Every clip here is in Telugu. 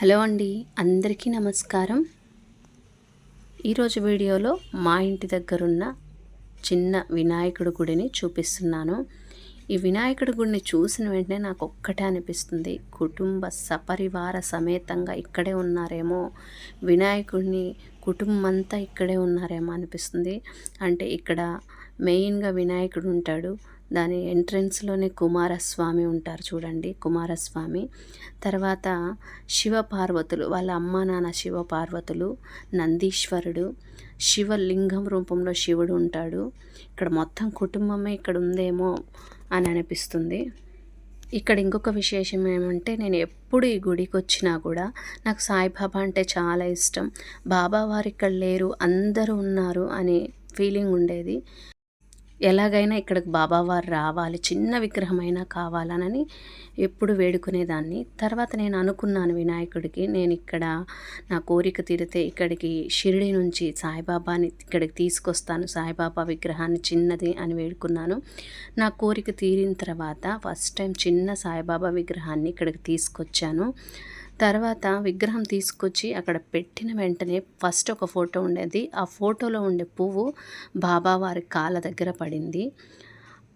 హలో అండి అందరికీ నమస్కారం. ఈరోజు వీడియోలో మా ఇంటి దగ్గరున్న చిన్న వినాయకుడి గుడిని చూపిస్తున్నాను. ఈ వినాయకుడి గుడిని చూసిన వెంటనే నాకు ఒక్కటే అనిపిస్తుంది. కుటుంబ సపరివార సమేతంగా ఇక్కడే ఉన్నారేమో వినాయకుడిని కుటుంబం అంతా ఇక్కడే ఉన్నారేమో అనిపిస్తుంది. అంటే ఇక్కడ మెయిన్గా వినాయకుడు ఉంటాడు. దాని ఎంట్రన్స్లోనే కుమారస్వామి ఉంటారు చూడండి కుమారస్వామి. తర్వాత శివపార్వతులు వాళ్ళ అమ్మ నాన్న శివపార్వతులు నందీశ్వరుడు శివలింగం రూపంలో శివుడు ఉంటాడు. ఇక్కడ మొత్తం కుటుంబమే ఇక్కడ ఉందేమో అని అనిపిస్తుంది. ఇక్కడ ఇంకొక విశేషం ఏమంటే నేను ఎప్పుడు ఈ గుడికి వచ్చినా కూడా నాకు సాయిబాబా అంటే చాలా ఇష్టం. బాబా వారు ఇక్కడ లేరు అందరూ ఉన్నారు అనే ఫీలింగ్ ఉండేది. ఎలాగైనా ఇక్కడికి బాబావారు రావాలి చిన్న విగ్రహమైనా కావాలనని ఎప్పుడు వేడుకునేదాన్ని. తర్వాత నేను అనుకున్నాను వినాయకుడికి నేను ఇక్కడ నా కోరిక తీరితే ఇక్కడికి షిరిడి నుంచి సాయిబాబాని ఇక్కడికి తీసుకొస్తాను సాయిబాబా విగ్రహాన్ని చిన్నది అని వేడుకున్నాను. నా కోరిక తీరిన తర్వాత ఫస్ట్ టైం చిన్న సాయిబాబా విగ్రహాన్ని ఇక్కడికి తీసుకొచ్చాను. తర్వాత విగ్రహం తీసుకొచ్చి అక్కడ పెట్టిన వెంటనే ఫస్ట్ ఒక ఫోటో ఉండేది. ఆ ఫోటోలో ఉండే పువ్వు బాబా వారి కాళ్ళ దగ్గర పడింది.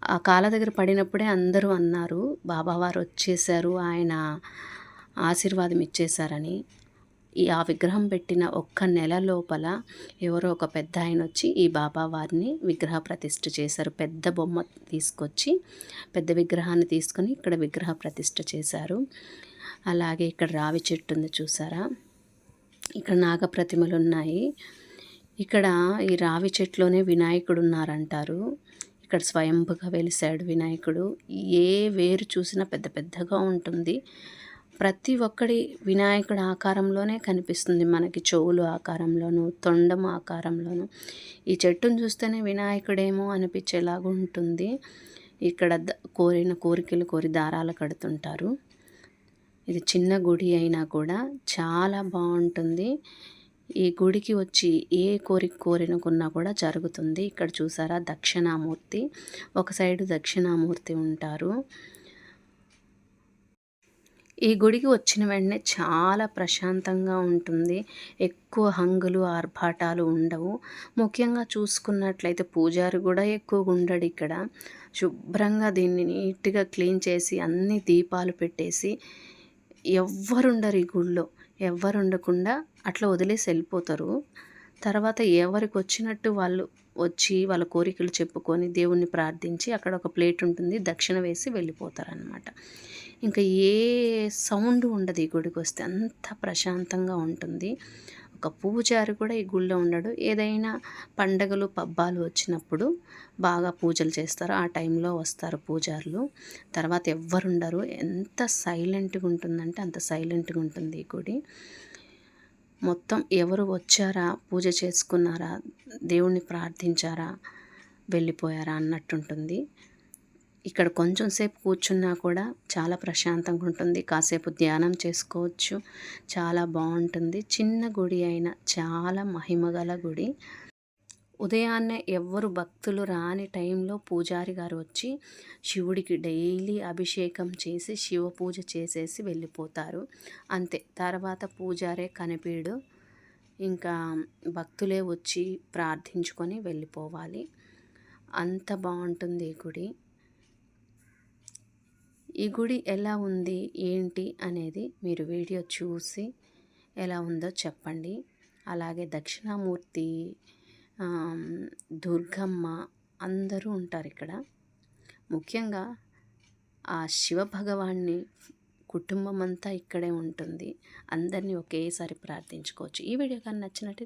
ఆ కాళ్ళ దగ్గర పడినప్పుడే అందరూ అన్నారు బాబావారు వచ్చేసారు ఆయన ఆశీర్వాదం ఇచ్చేశారని. ఈ ఆ విగ్రహం పెట్టిన ఒక్క నెల లోపల ఎవరో ఒక పెద్ద ఆయన వచ్చి ఈ బాబా వారిని విగ్రహ ప్రతిష్ఠ చేశారు. పెద్ద బొమ్మ తీసుకొచ్చి పెద్ద విగ్రహాన్ని తీసుకొని ఇక్కడ విగ్రహ ప్రతిష్ఠ చేశారు. అలాగే ఇక్కడ రావి చెట్టు ఉంది చూసారా? ఇక్కడ నాగప్రతిమలు ఉన్నాయి. ఇక్కడ ఈ రావి చెట్లోనే వినాయకుడు ఉన్నారంటారు. ఇక్కడ స్వయంభుగా వెలిశాడు వినాయకుడు. ఏ వేరు చూసినా పెద్ద పెద్దగా ఉంటుంది. ప్రతి ఒక్కడి వినాయకుడు ఆకారంలోనే కనిపిస్తుంది మనకి. చెవులు ఆకారంలోనూ తొండం ఆకారంలోనూ. ఈ చెట్టును చూస్తేనే వినాయకుడేమో అనిపించేలాగా ఉంటుంది. ఇక్కడ కోరిన కోరికలు కోరి దారాలు కడుతుంటారు. ఇది చిన్న గుడి అయినా కూడా చాలా బాగుంటుంది. ఈ గుడికి వచ్చి ఏ కోరిక కోరినకున్నా కూడా జరుగుతుంది. ఇక్కడ చూసారా? దక్షిణామూర్తి. ఒక సైడు దక్షిణామూర్తి ఉంటారు. ఈ గుడికి వచ్చిన వెంటనే చాలా ప్రశాంతంగా ఉంటుంది. ఎక్కువ హంగులు ఆర్భాటాలు ఉండవు. ముఖ్యంగా చూసుకున్నట్లయితే పూజారి కూడా ఎక్కువగా ఉండడు ఇక్కడ. శుభ్రంగా దీన్ని నీట్గా క్లీన్ చేసి అన్ని దీపాలు పెట్టేసి ఎవ్వరుండరు ఈ గుళ్ళో. ఎవ్వరు ఉండకుండా అట్లా వదిలేసి వెళ్ళిపోతారు. తర్వాత ఎవరికి వచ్చినట్టు వాళ్ళు వచ్చి వాళ్ళ కోరికలు చెప్పుకొని దేవుణ్ణి ప్రార్థించి అక్కడ ఒక ప్లేట్ ఉంటుంది దక్షిణ వేసి వెళ్ళిపోతారనమాట ఇంకా ఏ సౌండ్ ఉండదు ఈ గుడికి వస్తే అంత ప్రశాంతంగా ఉంటుంది. ఒక పూజారి కూడా ఈ గుళ్ళో ఉండడు. ఏదైనా పండగలు పబ్బాలు వచ్చినప్పుడు బాగా పూజలు చేస్తారు. ఆ టైంలో వస్తారు పూజారులు. తర్వాత ఎవ్వరుండరు ఎంత సైలెంట్గా ఉంటుందంటే అంత సైలెంట్గా ఉంటుంది ఈ గుడి. మొత్తం ఎవరు వచ్చారా పూజ చేసుకున్నారా దేవుణ్ణి ప్రార్థించారా వెళ్ళిపోయారా అన్నట్టుంటుంది ఇక్కడ కొంచెం సేపు కూర్చున్నా కూడా చాలా ప్రశాంతంగా ఉంటుంది. కాసేపు ధ్యానం చేసుకోవచ్చు. చాలా బాగుంటుంది. చిన్న గుడి అయినా చాలా మహిమగల గుడి. ఉదయాన్నే ఎవ్వరు భక్తులు రాని టైంలో పూజారి గారు వచ్చి శివుడికి డైలీ అభిషేకం చేసి శివ పూజ చేసేసి వెళ్ళిపోతారు. అంతే. తర్వాత పూజారే కనిపీడు. ఇంకా భక్తులే వచ్చి ప్రార్థించుకొని వెళ్ళిపోవాలి. అంత బాగుంటుంది ఈ గుడి. ఈ గుడి ఎలా ఉంది ఏంటి అనేది మీరు వీడియో చూసి ఎలా ఉందో చెప్పండి. అలాగే దక్షిణామూర్తి దుర్గమ్మ అందరూ ఉంటారు ఇక్కడ. ముఖ్యంగా ఆ శివ భగవాన్ని కుటుంబం అంతా ఇక్కడే ఉంటుంది. అందరినీ ఒకేసారి ప్రార్థించుకోవచ్చు. ఈ వీడియో కానీ నచ్చినట్టు